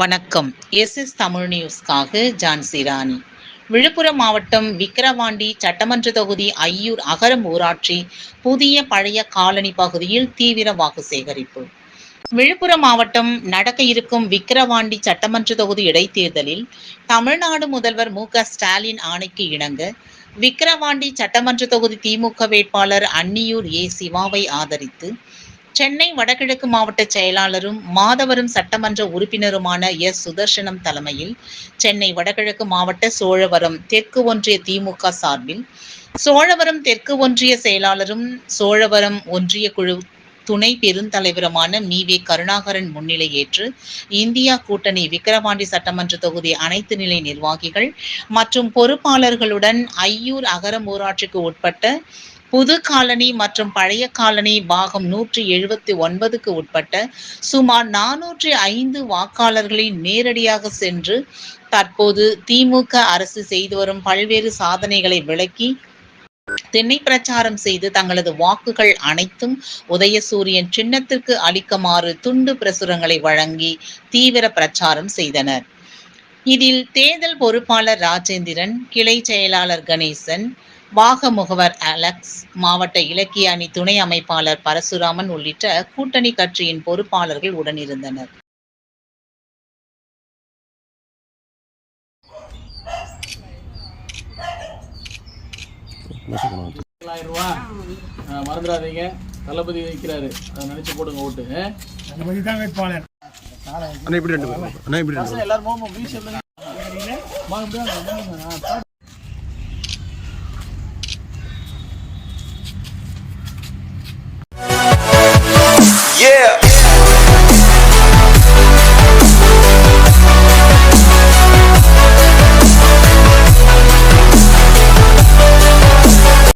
வணக்கம். S S Tamil நியூஸ்க்காக ஜான்சி ராணி விழுப்புரம் மாவட்டம் விக்கிரவாண்டி சட்டமன்ற தொகுதி ஐயூர் அகரம் ஊராட்சி புதிய பழைய காலனி பகுதியில் தீவிர வாக்கு சேகரிப்பு. விழுப்புரம் மாவட்டம் நடக்க இருக்கும் விக்கிரவாண்டி சட்டமன்ற தொகுதி இடைத்தேர்தலில் தமிழ்நாடு முதல்வர் மு ஸ்டாலின் ஆணைக்கு இணங்க விக்கிரவாண்டி சட்டமன்ற தொகுதி திமுக வேட்பாளர் அன்னியூர் ஏ சிவாவை ஆதரித்து சென்னை வடகிழக்கு மாவட்ட செயலாளரும் மாதவரும் சட்டமன்ற உறுப்பினருமான எஸ். சுதர்சனம் தலைமையில் சென்னை வடகிழக்கு மாவட்ட சோழவரம் தெற்கு ஒன்றிய திமுக சார்பில் சோழவரம் தெற்கு ஒன்றிய செயலாளரும் சோழவரம் ஒன்றிய குழு துணை பெருந்தலைவருமான மீ. வே. கருணாகரன் முன்னிலை ஏற்று இந்தியா கூட்டணி விக்கிரவாண்டி சட்டமன்ற தொகுதி அனைத்து நிலை நிர்வாகிகள் மற்றும் பொறுப்பாளர்களுடன் ஐயூர் அகரம் ஊராட்சிக்கு உட்பட்ட புது காலனி மற்றும் பழைய காலனி பாகம் நூற்றி எழுபத்தி ஒன்பதுக்கு உட்பட்ட சுமார் நானூற்றி ஐந்து வாக்காளர்களை நேரடியாக சென்று தற்போது திமுக அரசு செய்து வரும் பல்வேறு சாதனைகளை விளக்கி திண்ணை பிரச்சாரம் செய்து தங்களது வாக்குகள் அனைத்தும் உதயசூரியன் சின்னத்திற்கு அளிக்குமாறு துண்டு பிரசுரங்களை வழங்கி தீவிர பிரச்சாரம் செய்தனர். இதில் தேர்தல் பொறுப்பாளர் ராஜேந்திரன் கிளை செயலாளர் கணேசன் வாக முகவர் அலெக்ஸ் மாவட்ட இலக்கிய அணி துணை அமைப்பாளர் பரசுராமன் உள்ளிட்ட கூட்டணி கட்சியின் பொறுப்பாளர்கள் உடனிருந்தனர். மறந்துடாதீங்க. தளபதி வைக்கிறாரு. அதை நினைச்சு போடுங்க ஓட்டு. ஆ? தளபதி தான் வேட்பாளர். அண்ணா இப்படி ரெண்டு பேரும். அண்ணா இப்படி ரெண்டு பேரும். எல்லாரும்